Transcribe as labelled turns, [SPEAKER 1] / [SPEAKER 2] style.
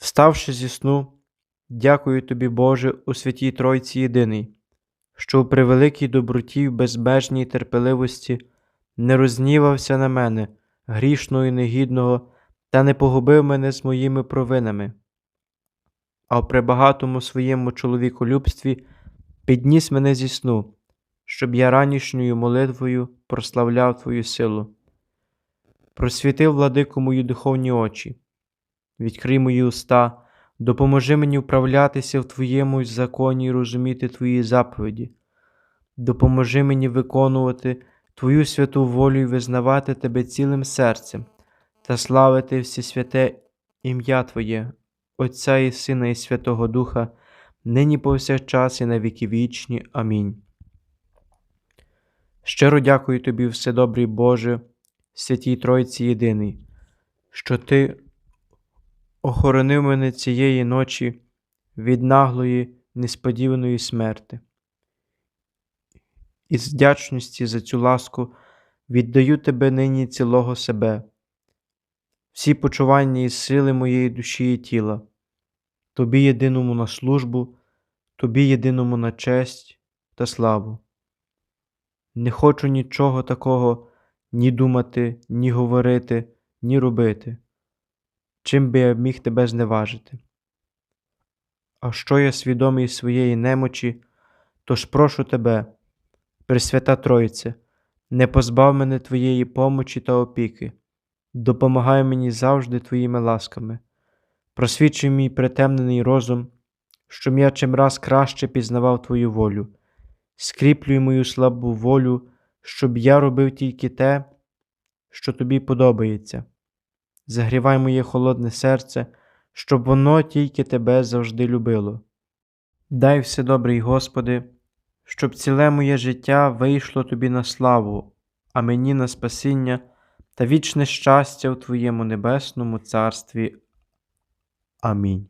[SPEAKER 1] Вставши зі сну, дякую тобі, Боже, у святій Тройці єдиний, що у превеликій доброті в безмежній терпеливості не рознівався на мене, грішного і негідного, та не погубив мене з моїми провинами, а в пребагатому своєму чоловіколюбстві підніс мене зі сну, щоб я ранішньою молитвою прославляв Твою силу. Просвітив, владику, мої духовні очі, відкрий мої уста, допоможи мені вправлятися в Твоєму законі і розуміти Твої заповіді. Допоможи мені виконувати Твою святу волю і визнавати Тебе цілим серцем та славити всесвяте ім'я Твоє, Отця і Сина і Святого Духа, нині повсякчас і на віки вічні. Амінь. Щиро дякую Тобі, Вседобрий Боже, святій Тройці Єдиний, що Ти охоронив мене цієї ночі від наглої, несподіваної смерти. І з вдячності за цю ласку віддаю Тебе нині цілого себе, всі почування і сили моєї душі і тіла, Тобі єдиному на службу, Тобі єдиному на честь та славу. Не хочу нічого такого ні думати, ні говорити, ні робити, чим би я міг тебе зневажити. А що я свідомий своєї немочі, тож прошу тебе, Пресвята Тройце, не позбав мене Твоєї помочі та опіки, допомагай мені завжди Твоїми ласками, просвічуй мій притемнений розум, щоб я чимраз краще пізнавав Твою волю, скріплюй мою слабу волю, щоб я робив тільки те, що тобі подобається. Загрівай моє холодне серце, щоб воно тільки тебе завжди любило. Дай все добрий Господи, щоб ціле моє життя вийшло тобі на славу, а мені на спасіння та вічне щастя у Твоєму небесному царстві. Амінь.